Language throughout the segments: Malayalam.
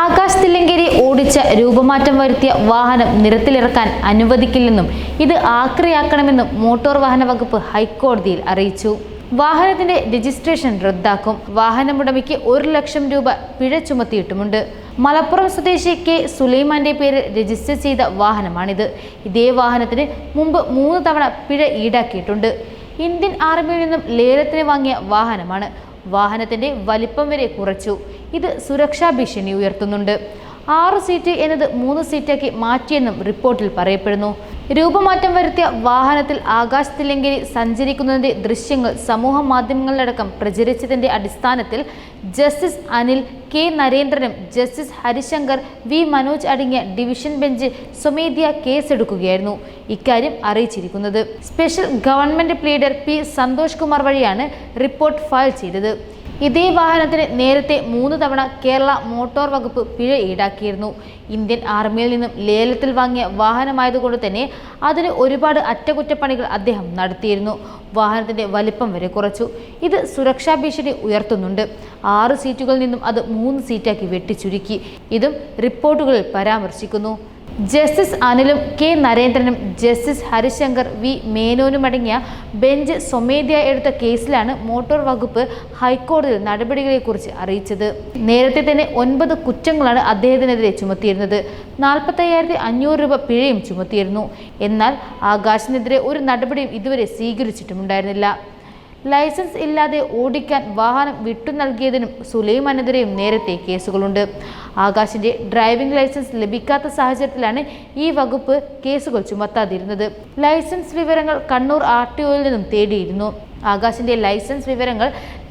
ആകാശ് തില്ലങ്കേരി ഓടിച്ച രൂപമാറ്റം വരുത്തിയ വാഹനം നിരത്തിലിറക്കാൻ അനുവദിക്കില്ലെന്നും ഇത് ആക്രയാക്കണമെന്നും മോട്ടോർ വാഹന വകുപ്പ് ഹൈക്കോടതിയിൽ അറിയിച്ചു. വാഹനത്തിന്റെ രജിസ്ട്രേഷൻ റദ്ദാക്കും. വാഹനമുടമയ്ക്ക് ഒരു ലക്ഷം രൂപ പിഴ ചുമത്തിയിട്ടുമുണ്ട്. മലപ്പുറം സ്വദേശി കെ. സുലൈമാന്റെ പേരിൽ രജിസ്റ്റർ ചെയ്ത വാഹനമാണിത്. ഇതേ വാഹനത്തിന് മുമ്പ് മൂന്ന് തവണ പിഴ ഈടാക്കിയിട്ടുണ്ട്. ഇന്ത്യൻ ആർമിയിൽ നിന്നും ലേലത്തിന് വാങ്ങിയ വാഹനമാണ്. വാഹനത്തിന്റെ വലിപ്പം വരെ കുറച്ചു. ഇത് സുരക്ഷാ ഭീഷണി ഉയർത്തുന്നുണ്ട്. ആറ് സീറ്റ് എന്നത് മൂന്ന് സീറ്റാക്കി മാറ്റിയെന്നും റിപ്പോർട്ടിൽ പറയപ്പെടുന്നു. രൂപമാറ്റം വരുത്തിയ വാഹനത്തിൽ ആകാശത്തില്ലെങ്കിൽ സഞ്ചരിക്കുന്നതിന്റെ ദൃശ്യങ്ങൾ സമൂഹ മാധ്യമങ്ങളിലടക്കം പ്രചരിച്ചതിന്റെ അടിസ്ഥാനത്തിൽ ജസ്റ്റിസ് അനിൽ കെ നരേന്ദ്രനും ജസ്റ്റിസ് ഹരിശങ്കർ വി മനോജ് അടങ്ങിയ ഡിവിഷൻ ബെഞ്ച് സ്വമേധ്യ കേസെടുക്കുകയായിരുന്നു. ഇക്കാര്യം അറിയിച്ചിരിക്കുന്നത്. Special government pleader P Santhosh Kumar വഴിയാണ് റിപ്പോർട്ട് ഫയൽ ചെയ്തത്. ഇതേ വാഹനത്തിന് നേരത്തെ മൂന്ന് തവണ കേരള മോട്ടോർ വകുപ്പ് പിഴ ഈടാക്കിയിരുന്നു. ഇന്ത്യൻ ആർമിയിൽ നിന്നും ലേലത്തിൽ വാങ്ങിയ വാഹനമായതുകൊണ്ട് തന്നെ അതിന് ഒരുപാട് അറ്റകുറ്റപ്പണികൾ അദ്ദേഹം നടത്തിയിരുന്നു. വാഹനത്തിന്റെ വലിപ്പം വരെ കുറച്ചു. ഇത് സുരക്ഷാ ഭീഷണി ഉയർത്തുന്നുണ്ട്. ആറ് സീറ്റുകളിൽ നിന്നും അത് മൂന്ന് സീറ്റാക്കി വെട്ടിച്ചുരുക്കി. ഇതും റിപ്പോർട്ടുകളിൽ പരാമർശിക്കുന്നു. ജസ്റ്റിസ് അനിലും കെ നരേന്ദ്രനും ജസ്റ്റിസ് ഹരിശങ്കർ വി മേനോനും അടങ്ങിയ ബെഞ്ച് സ്വമേധ്യ എടുത്ത കേസിലാണ് മോട്ടോർ വകുപ്പ് ഹൈക്കോടതിയിൽ നടപടികളെക്കുറിച്ച് അറിയിച്ചത്. നേരത്തെ തന്നെ ഒൻപത് കുറ്റങ്ങളാണ് അദ്ദേഹത്തിനെതിരെ ചുമത്തിയിരുന്നത്. നാൽപ്പത്തയ്യായിരത്തി അഞ്ഞൂറ് രൂപ പിഴയും ചുമത്തിയിരുന്നു. എന്നാൽ ആകാശിനെതിരെ ഒരു നടപടിയും ഇതുവരെ സ്വീകരിച്ചിട്ടുമുണ്ടായിരുന്നില്ല. ലൈസൻസ് ഇല്ലാതെ ഓടിക്കാൻ വാഹനം വിട്ടു നൽകിയതിനും സുലൈമാനെതിരെയും നേരത്തെ കേസുകളുണ്ട്. ആകാശിന്റെ ഡ്രൈവിംഗ് ലൈസൻസ് ലഭിക്കാത്ത സാഹചര്യത്തിലാണ് ഈ വകുപ്പ് കേസുകൾ ചുമത്താതിരുന്നത്. ലൈസൻസ് വിവരങ്ങൾ കണ്ണൂർ ആർ ടി ഒയിൽ നിന്നും തേടിയിരുന്നു. ആകാശിന്റെ ലൈസൻസ് വിവരങ്ങൾ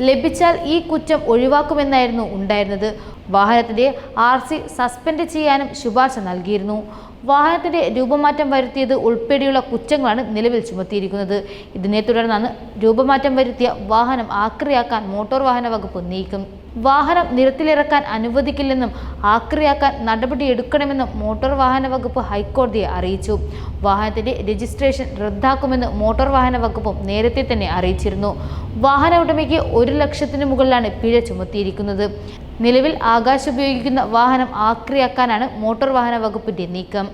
ലഭിച്ചാൽ ഈ കുറ്റം ഒഴിവാക്കുമെന്നായിരുന്നു ഉണ്ടായിരുന്നത്. വാഹനത്തിന്റെ ആർ സി സസ്പെൻഡ് ചെയ്യാനും ശുപാർശ നൽകിയിരുന്നു. വാഹനത്തിന്റെ രൂപമാറ്റം വരുത്തിയത് ഉൾപ്പെടെയുള്ള കുറ്റങ്ങളാണ് നിലവിൽ ചുമത്തിയിരിക്കുന്നത്. ഇതിനെ തുടർന്നാണ് രൂപമാറ്റം വരുത്തിയ വാഹനം ആക്രിയാക്കാൻ മോട്ടോർ വാഹന വകുപ്പ് നീക്കം വാഹനം നിരത്തിലിറക്കാൻ അനുവദിക്കില്ലെന്നും ആക്രിയാക്കാൻ നടപടിയെടുക്കണമെന്നും മോട്ടോർ വാഹന വകുപ്പ് ഹൈക്കോടതിയെ അറിയിച്ചു. വാഹനത്തിന്റെ രജിസ്ട്രേഷൻ റദ്ദാക്കുമെന്ന് മോട്ടോർ വാഹന വകുപ്പും നേരത്തെ തന്നെ അറിയിച്ചിരുന്നു. വാഹന ഉടമയ്ക്ക് ഒരു ലക്ഷത്തിന് മുകളിലാണ് പിഴ ചുമത്തിയിരിക്കുന്നത്. നിലവിൽ ആകാശ് ഉപയോഗിക്കുന്ന വാഹനം ആക്രിയാക്കാനാണ് മോട്ടോർ വാഹന വകുപ്പിന്റെ നീക്കം.